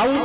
આવું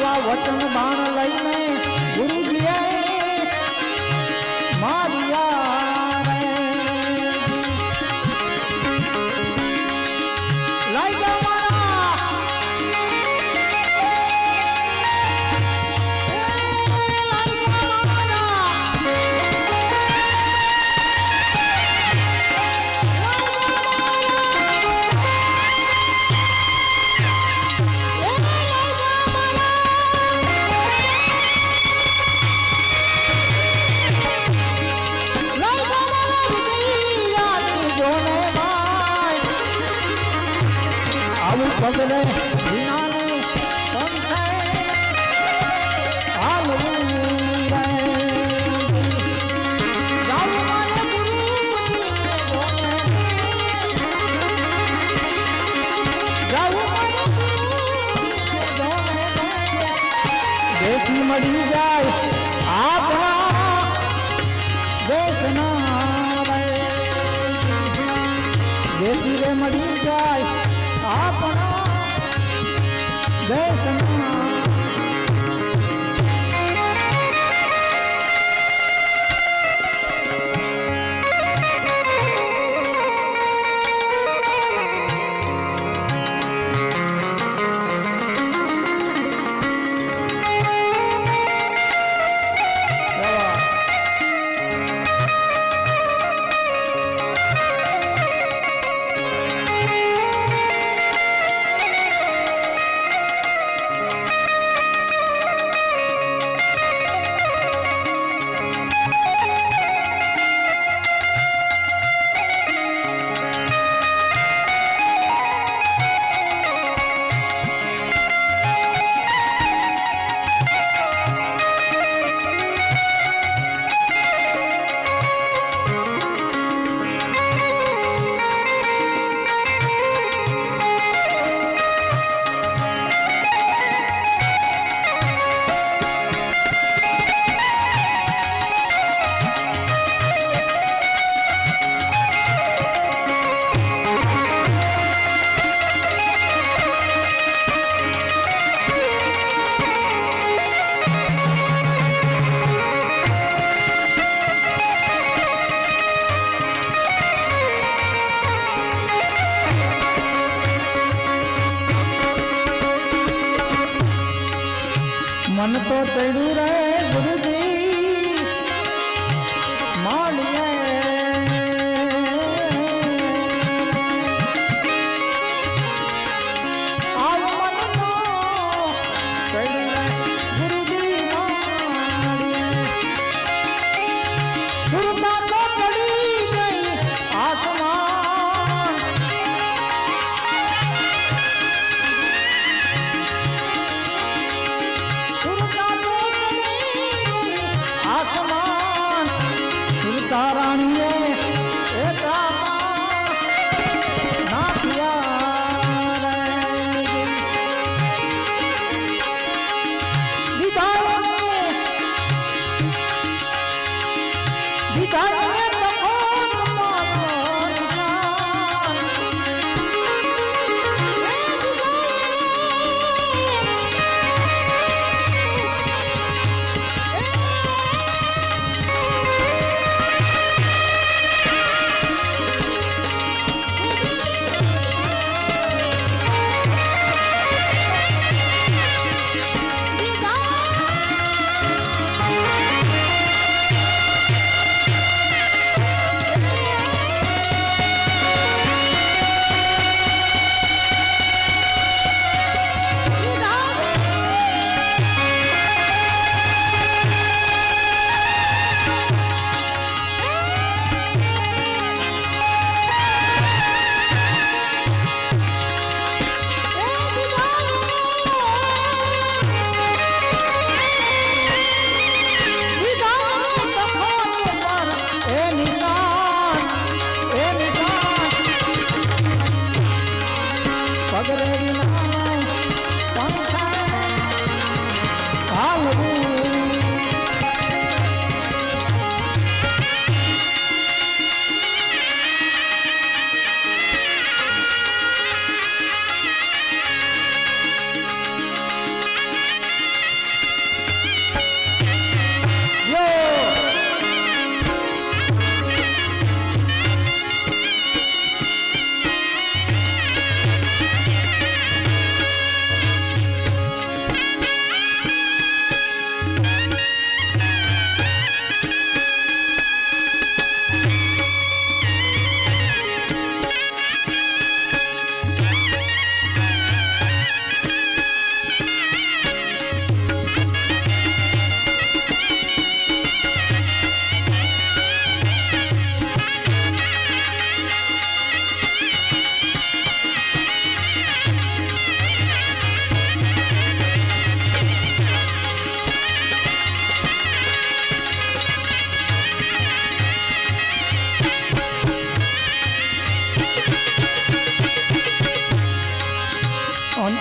આવા વતન બાણ લઈને દેશને મળી જાય. આપણા દેશના દેશી રે મળી જાય. આપણા દેશના ಬೆಳೂರು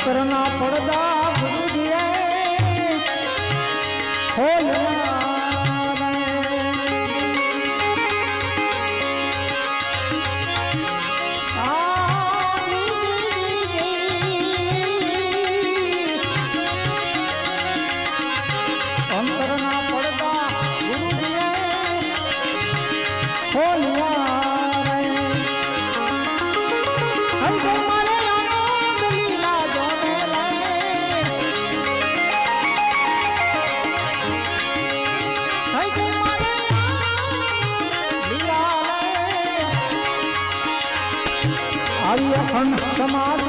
અંતરના પડદા समाज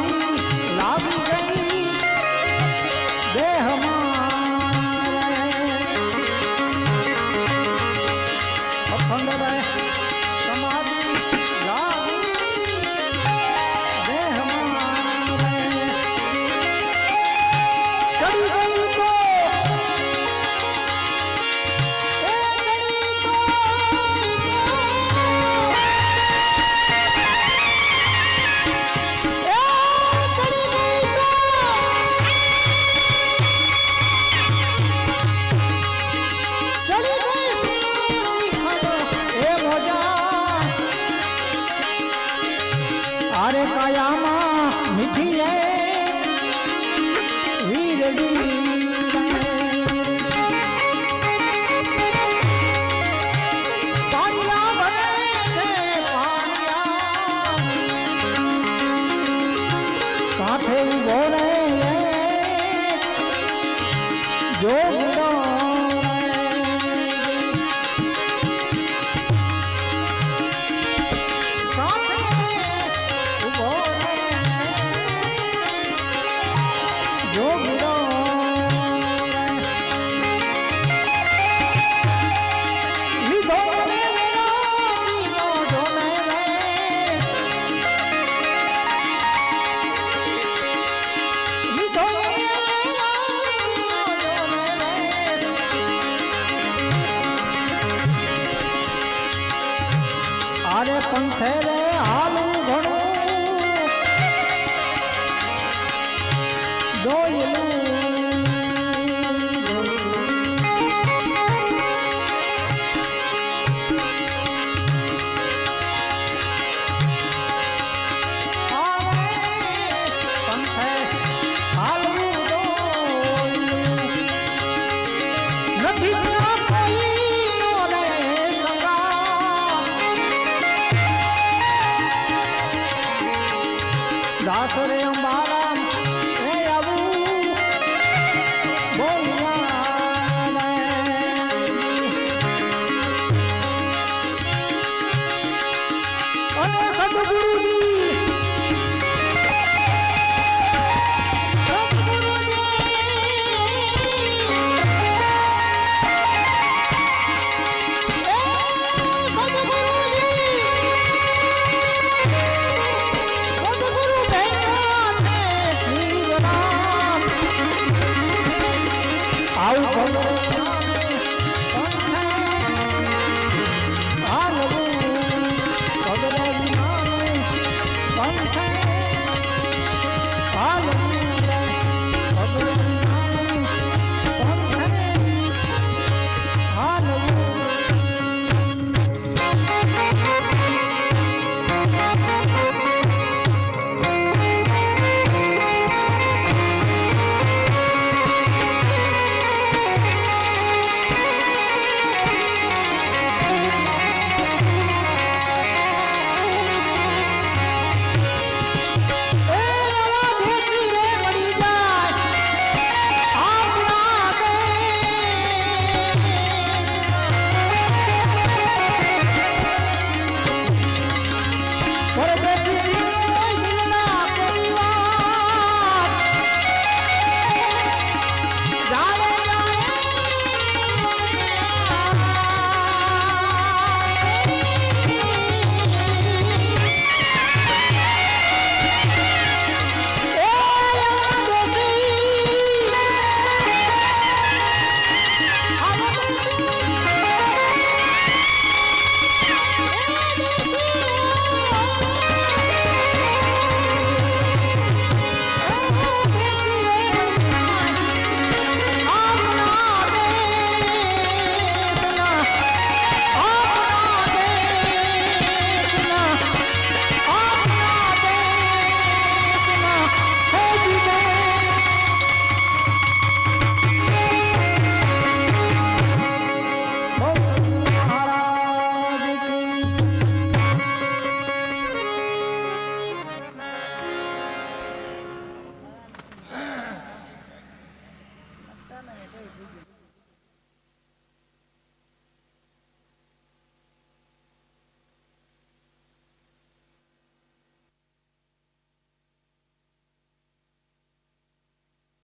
पंख रे